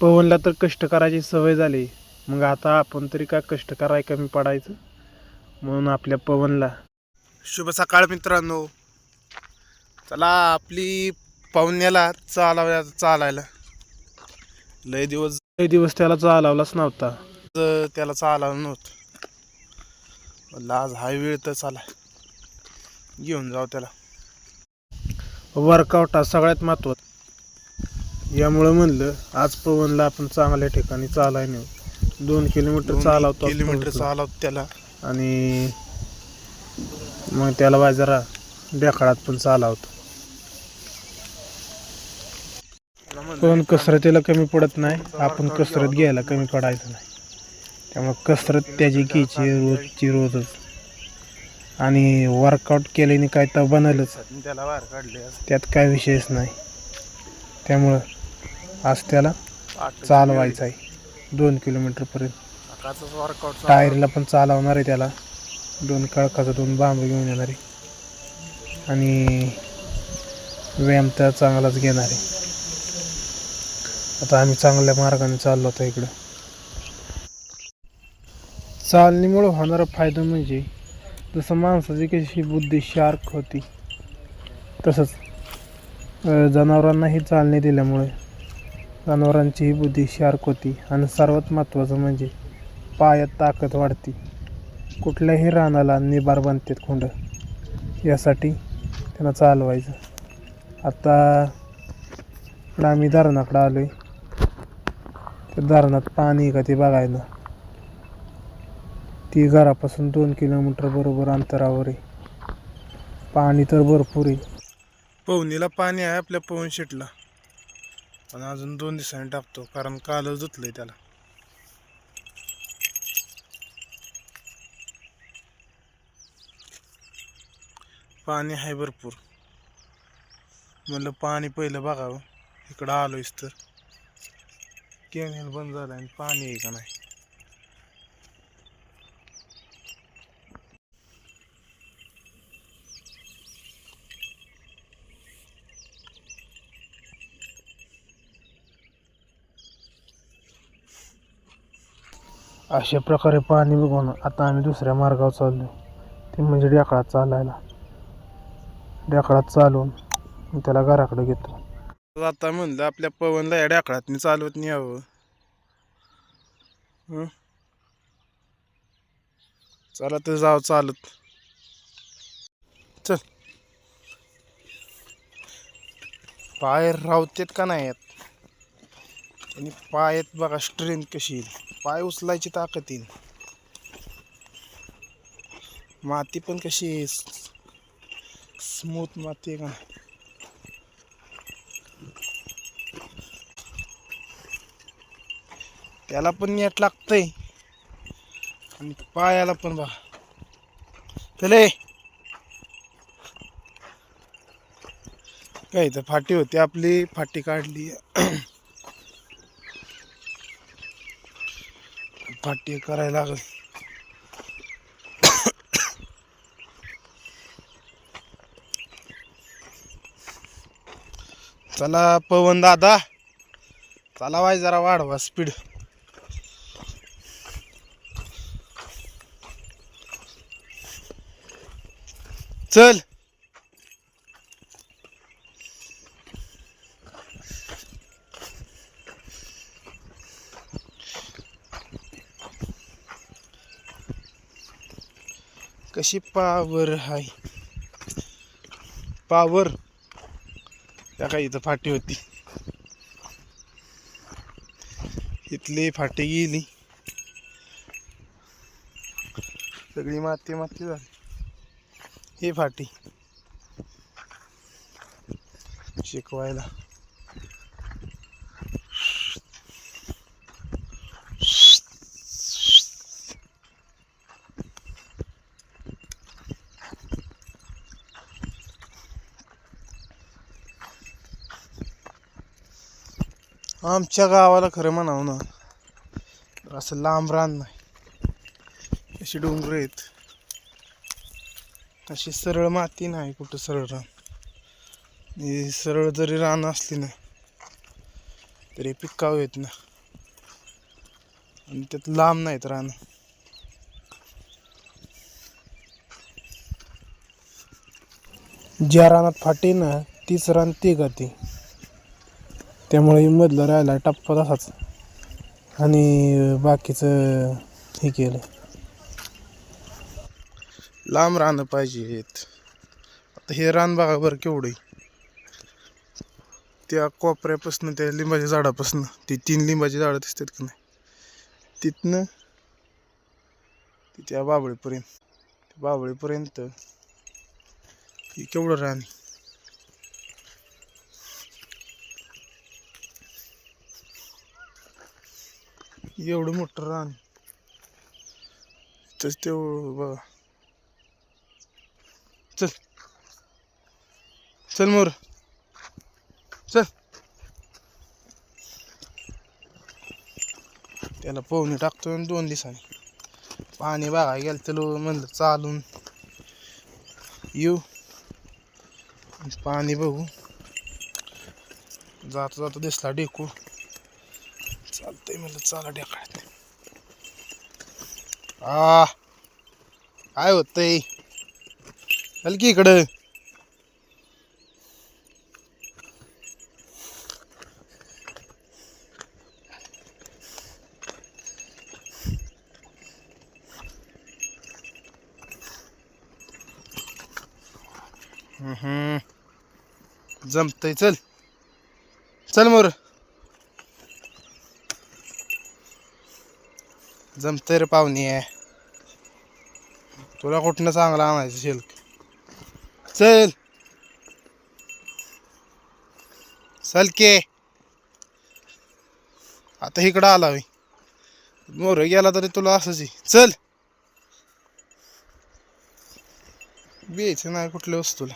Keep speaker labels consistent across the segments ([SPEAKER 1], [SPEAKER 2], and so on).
[SPEAKER 1] पवनला तर कष्ट करायची सवय झाली. मग आता आपण तरी काय कष्ट कराय कमी पडायचं? म्हणून आपल्या पवनला. शुभ सकाळ मित्रांनो. चला आपली पाहुण्याला चालाव्या चालायला. लय दिवस लय दिवस त्याला चालवलाच नव्हता. तर त्याला चालवलं नव्हतं. आज हा वेळ तर चला घेऊन जाऊ त्याला. वर्कआउट हा सगळ्यात महत्त्वाचा. यामुळं म्हणलं आज पवनला आपण चांगल्या ठिकाणी चालाय नेऊ. दोन किलोमीटर चालवतो
[SPEAKER 2] किलोमीटर चालवतो त्याला.
[SPEAKER 1] आणि मग त्याला बाय जरा डेकाळात पण चालवतो. पण कसरतीला कमी पडत नाही. आपण कसरत घ्यायला कमी पडायचं नाही. त्यामुळे कसरत त्याची घ्यायची रोजची रोजच. आणि वर्कआउट केल्याने काय तर बनलच.
[SPEAKER 2] त्याला बाहेर काढले
[SPEAKER 1] त्यात काय विषयच नाही. त्यामुळं आज त्याला चालवायचं आहे. दोन किलोमीटरपर्यंत
[SPEAKER 2] वर्कआउट
[SPEAKER 1] टायरला पण चालवणार आहे त्याला. दोन कळकाचा दोन बांब घेऊन येणार आहे. आणि व्यायाम तर चांगलाच घेणार आहे. आता आम्ही चांगल्या मार्गाने चाललो होतो इकडं. चालणीमुळं होणारा फायदा म्हणजे जसं माणसाची कशी बुद्धी शार्प होती तसंच जनावरांनाही चालणे दिल्यामुळे जनावरांचीही बुद्धी शार्क होती आणि सर्वात महत्त्वाचं म्हणजे पायात ताकद वाढते. कुठल्याही रानाला निबार बांधतात खोंड. यासाठी त्यांना चालवायचं. आता इकडं आम्ही धरणाकडं आलो आहे त्या धरणात पाणी का ते बघायला. ती घरापासून दोन किलोमीटर बरोबर अंतरावर आहे. पाणी तर भरपूर आहे.
[SPEAKER 2] पवनीला पाणी आहे आपल्या पवन शेटला. पण अजून दोन दिवसांनी टाकतो कारण कालच धुतलंय त्याला. पाणी आहे भरपूर. म्हणलं पाणी पहिलं बघावं. इकडं आलोयस तर. कॅनेल बंद झालं आणि पाणी आहे का नाही?
[SPEAKER 1] अशा प्रकारे पाणी बघून आता आम्ही दुसऱ्या मार्गावर चाललो ते म्हणजे डेकळात चालायला. डेकळात चालवून त्याला घराकडे घेतो.
[SPEAKER 2] आता म्हणलं आपल्या पवनला या ढेकळात मी चालवत नाही चला तर जाव चालत. चल. पाय रावतेत का नाही आहेत आणि पायात बघा स्ट्रेंथ कशी येईल. पाय उचलायची ताकद येईल माती पण कशी स्मूथ माती आहे का? त्याला पण नेट लागतंय. आणि पायाला पण बघा. चले. काय तर फाटी होती आपली फाटी काढली. फाटी करायला लागल. चला पवन दादा. चला वाय जरा वाढवा स्पीड चल. कशी पावर हाय पावर त्या काही इथं फाटी होती. इथली फाटी गेली. सगळी माती माती झाली. ही फाटी. शिकवायला. आमच्या गावाला खरं म्हणावं ना असं लांब रान नाही. अशी डोंगर आहेत. अशी सरळ माती नाही कुठं सरळ रान. सरळ जरी रान असली ना तरी पिकाव येत ना. आणि त्यात लांब नाहीत रान.
[SPEAKER 1] ज्या रानात फाटी ना तीच रान ती गाती. त्यामुळे मधलं राहिला टप्पा तसाच. आणि बाकीचं हे केलं.
[SPEAKER 2] लांब रानं पाहिजेत आता हे रान बघा बरं केवढं त्या कोपऱ्यापासून त्या लिंबाच्या झाडापासून ती तीन लिंबाची झाडं दिसतात का नाही तिथनं त्या बाबळीपर्यंत बाबळीपर्यंत केवढं रान एवढं मोठं रान. तस तेवढं बघा. चल. चल मोर. चल. त्याला पोहणी टाकतो आणि दोन दिवसांनी. पाणी बघा गेलं तर म्हणलं चालून. येऊ. पाणी बघू. जाता जाता दिसला डेकू. चालतंय म्हणलं चाला डेकाळ्यात आ काय होतंय? चल की इकडं. जमतय चल. चल मोर. जमतय रे पाहुणी. आहे तुला कुठनं चांगला आणायचं शिल्क? चल. चल के. आता इकडं आला मी. मोर गेला तरी तुला असंच आहे. चल. बेच नाही कुठल्या वस्तूला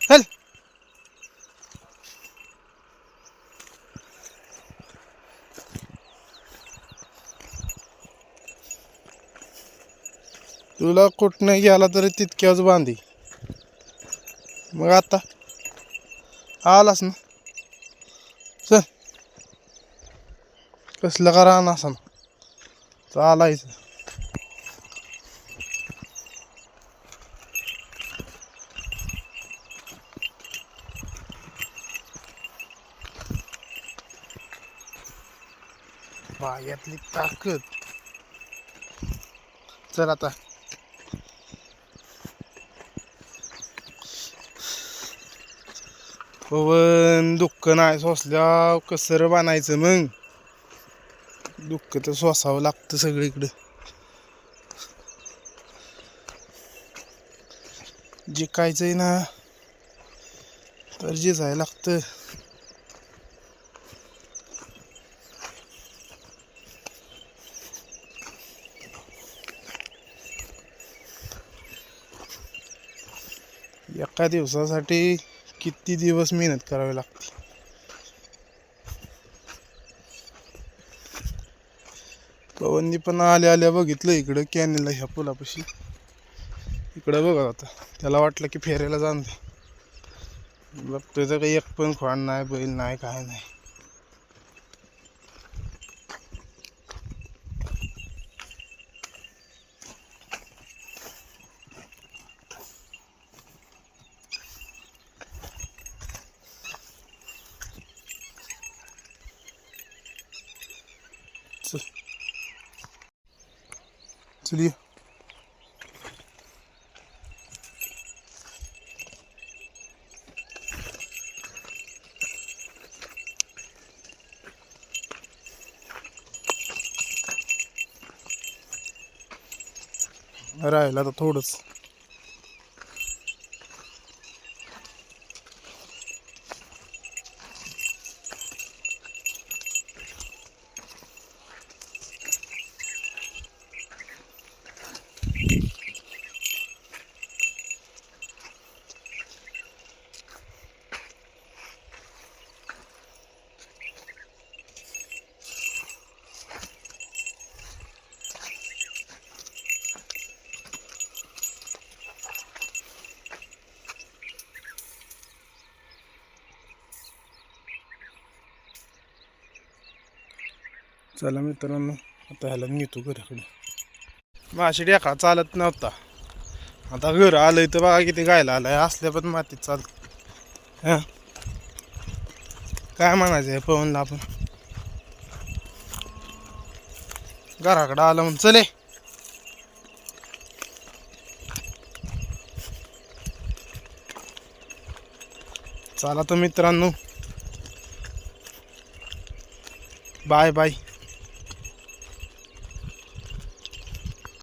[SPEAKER 2] चल तुला कुठनं गेला तरी तितक्याच बांधी. मग आता आलास ना? चल. कसलं करा नासन असा चालायचं. पायातली ताकद. चल आता. पवन दुःख नाही सोसल्या कसर बांधायचं मग? दुःख तर सोसावं लागतं सगळीकडं. जिकायचंय ना तर जिजायला लागतं. एका दिवसासाठी किती दिवस मेहनत करावी लागते? पवननी पण आल्या आल्या बघितलं इकडं कॅनेलला ह्या पुलापाशी. इकडं बघा आता. त्याला वाटलं की फेरायला जाण बघतोय तर काही एक पण खोड नाही बैल नाही काय नाही. चल चलिए राहिला तर थोडंच चला मित्रांनो आता ह्याला नेतो घराकडे. माशी डेका चालत नव्हता. आता घर आलंय तर बघा किती गायला आलाय. असल्या पण मातीत चालत. काय म्हणायचं आहे पवनला आपण? घराकडं आलं म्हणून. चले चला तर मित्रांनो. Bye bye.